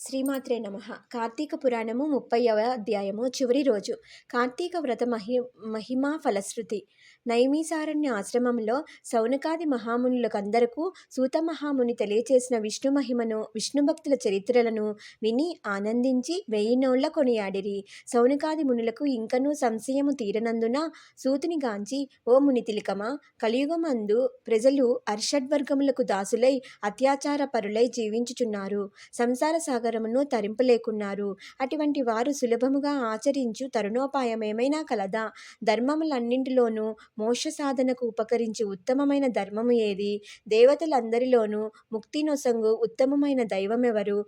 శ్రీమాత్రే నమ. కార్తీక పురాణము ముప్పైవ అధ్యాయము చివరి రోజు. కార్తీక వ్రత మహి మహిమా ఫలశ్రుతి. నైమీసారణ్య ఆశ్రమంలో సౌనకాది మహామునులకందరకు సూత మహాముని తెలియచేసిన విష్ణు మహిమను విష్ణు భక్తుల చరిత్రలను విని ఆనందించి వెయ్యి నోళ్ళ కొనియాడిరి. సౌనకాది మునులకు ఇంకనూ సంశయము తీరనందున సూతుని గాంచి ఓ ముని తిలకమా కలియుగమందు ప్రజలు అర్షడ్వర్గములకు దాసులై అత్యాచార పరులై జీవించుచున్నారు. సంసార సాగర్ సాగరమును తరింపలేకున్నారు. అటువంటి వారు సులభముగా ఆచరించు తరుణోపాయం ఏమైనా కలదా? ధర్మములన్నింటిలోనూ మోక్ష సాధనకు ఉపకరించి ఉత్తమమైన ధర్మము ఏది? దేవతలందరిలోనూ ముక్తి నొసంగు ఉత్తమమైన దైవమెవరు?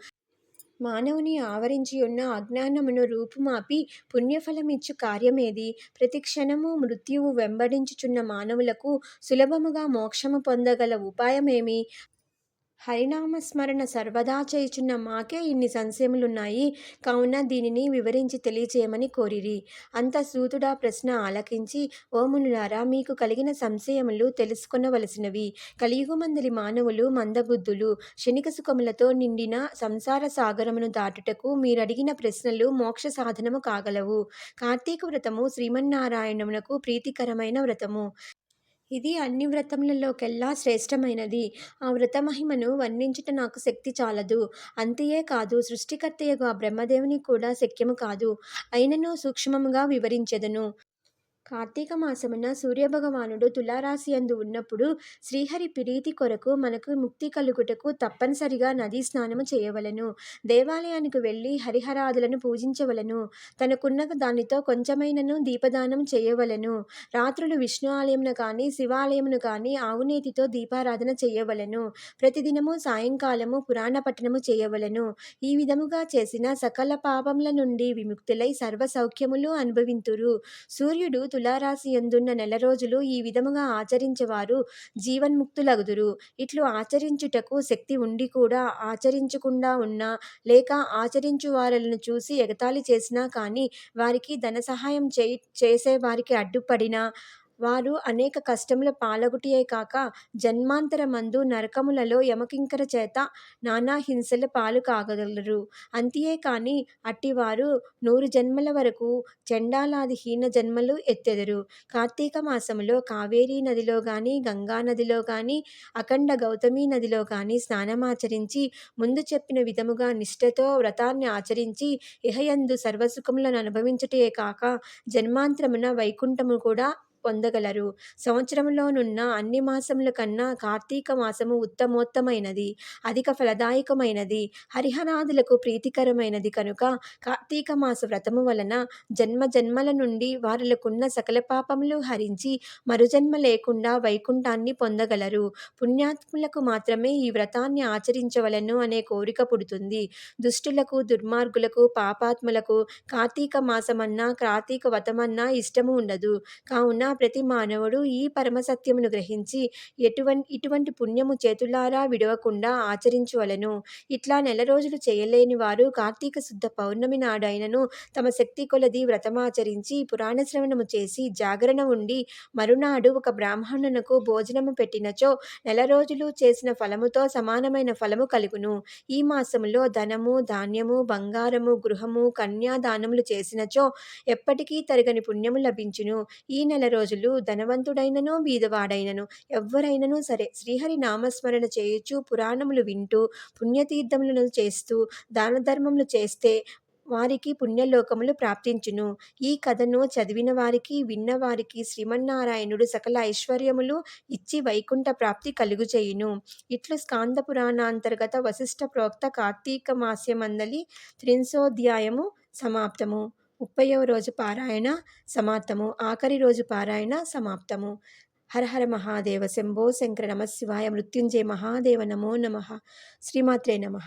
మానవుని ఆవరించి ఉన్న అజ్ఞానమును రూపుమాపి పుణ్యఫలమిచ్చు కార్యమేది? ప్రతి క్షణము మృత్యువు వెంబడించుచున్న మానవులకు సులభముగా మోక్షము పొందగల ఉపాయమేమి? హరినామస్మరణ సర్వదా చేయుచున్న మాకే ఇన్ని సంశయములున్నాయి. కావున దీనిని వివరించి తెలియచేయమని కోరిరి. అంత సూతుడా ప్రశ్న ఆలకించి ఓమునులారా మీకు కలిగిన సంశయములు తెలుసుకొనవలసినవి. కలియుగమందలి మానవులు మందబుద్ధులు క్షణిక సుఖములతో నిండిన సంసార సాగరమును దాటుటకు మీరడిగిన ప్రశ్నలు మోక్ష సాధనము కాగలవు. కార్తీక వ్రతము శ్రీమన్నారాయణమునకు ప్రీతికరమైన వ్రతము. ఇది అన్ని వ్రతములలోకెల్లా శ్రేష్టమైనది. ఆ వ్రత మహిమను వర్ణించుట నాకు శక్తి చాలదు. అంతయే కాదు సృష్టికర్తయగు ఆ బ్రహ్మదేవుని కూడా శక్యము కాదు. అయినను సూక్ష్మముగా వివరించెదను. కార్తీక మాసమున సూర్యభగవానుడు తులారాశి అందు ఉన్నప్పుడు శ్రీహరి ప్రీతి కొరకు మనకు ముక్తి కలుగుటకు తప్పనిసరిగా నదీ స్నానము చేయవలను. దేవాలయానికి వెళ్ళి హరిహరాదులను పూజించవలను. తనకున్న దానితో కొంచెమైనను దీపదానం చేయవలను. రాత్రులు విష్ణు ఆలయమును కానీ శివాలయమును కానీ ఆవునేతితో దీపారాధన చేయవలను. ప్రతిదినము సాయంకాలము పురాణ పట్టణము చేయవలను. ఈ విధముగా చేసిన సకల పాపముల నుండి విముక్తులై సర్వ సౌఖ్యములు అనుభవింతురు. సూర్యుడు తులారాశి ఎందున్న నెల రోజులు ఈ విధముగా ఆచరించేవారు జీవన్ముక్తులగుదురు. ఇట్లు ఆచరించుటకు శక్తి ఉండి కూడా ఆచరించకుండా ఉన్నా లేక ఆచరించు వారలను చూసి ఎగతాళి చేసినా కానీ వారికి ధన సహాయం చేయి చేసే వారికి అడ్డుపడినా వారు అనేక కష్టముల పాలగుటియే కాక జన్మాంతరమందు నరకములలో యమకింకర చేత నానా హింసల పాలు కాగలరు. అంతియే కాని అట్టివారు నూరు జన్మల వరకు చెండాలాది హీన జన్మలు ఎత్తెదరు. కార్తీక మాసములో కావేరీ నదిలో గాని గంగా నదిలో గాని అఖండ గౌతమి నదిలో గాని స్నానమాచరించి ముందు చెప్పిన విధముగా నిష్ఠతో వ్రతాన్ని ఆచరించి ఇహయందు సర్వసుఖములను అనుభవించుటే కాక జన్మాంతరమున వైకుంఠము కూడా పొందగలరు. సంవత్సరంలోనున్న అన్ని మాసముల కన్నా కార్తీక మాసము ఉత్తమోత్తమైనది అధిక ఫలదాయకమైనది హరిహరాదులకు ప్రీతికరమైనది కనుక కార్తీక మాస వ్రతము వలన జన్మ జన్మల నుండి వారులకున్న సకల పాపములు హరించి మరుజన్మ లేకుండా వైకుంఠాన్ని పొందగలరు. పుణ్యాత్ములకు మాత్రమే ఈ వ్రతాన్ని ఆచరించవలను అనే కోరిక పుడుతుంది. దుష్టులకు దుర్మార్గులకు పాపాత్ములకు కార్తీక మాసమన్నా కార్తీక వ్రతమన్నా ఇష్టము ఉండదు. కావున ప్రతి మానవుడు ఈ పరమసత్యమును గ్రహించి ఎటువంటి ఇటువంటి పుణ్యము చేతులారా విడవకుండా ఆచరించవలను ఇట్లా నెల రోజులు చేయలేని వారు కార్తీక శుద్ధ పౌర్ణమి నాడైనను తమ శక్తి కొలది వ్రతమాచరించి పురాణ శ్రవణము చేసి జాగరణ ఉండి మరునాడు ఒక బ్రాహ్మణునకు భోజనము పెట్టినచో నెల రోజులు చేసిన ఫలముతో సమానమైన ఫలము కలుగును. ఈ మాసములో ధనము ధాన్యము బంగారము గృహము కన్యాదానములు చేసినచో ఎప్పటికీ తరగని పుణ్యము లభించును. ఈ నెల రోజు రోజులు ధనవంతుడైనను బీదవాడైనను ఎవ్వరైనను సరే. శ్రీహరి నామస్మరణ చేయొచ్చు పురాణములు వింటూ పుణ్యతీర్థములను చేస్తూ దాన ధర్మములు చేస్తే వారికి పుణ్యలోకములు ప్రాప్తించును. ఈ కథను చదివిన వారికి విన్నవారికి శ్రీమన్నారాయణుడు సకల ఐశ్వర్యములు ఇచ్చి వైకుంఠ ప్రాప్తి కలుగుచేయును ఇట్లు స్కాంద పురాణాంతర్గత వశిష్ఠ ప్రోక్త కార్తీక మాస్యమందలి త్రింశోధ్యాయము సమాప్తము. ముప్పైవ రోజు పారాయణ సమాప్తము. ఆఖరి రోజు పారాయణ సమాప్తము. హరహర మహాదేవ శంభో శంకర నమ శివాయ మృత్యుంజయ మహాదేవ నమో నమ. శ్రీమాత్రే నమ.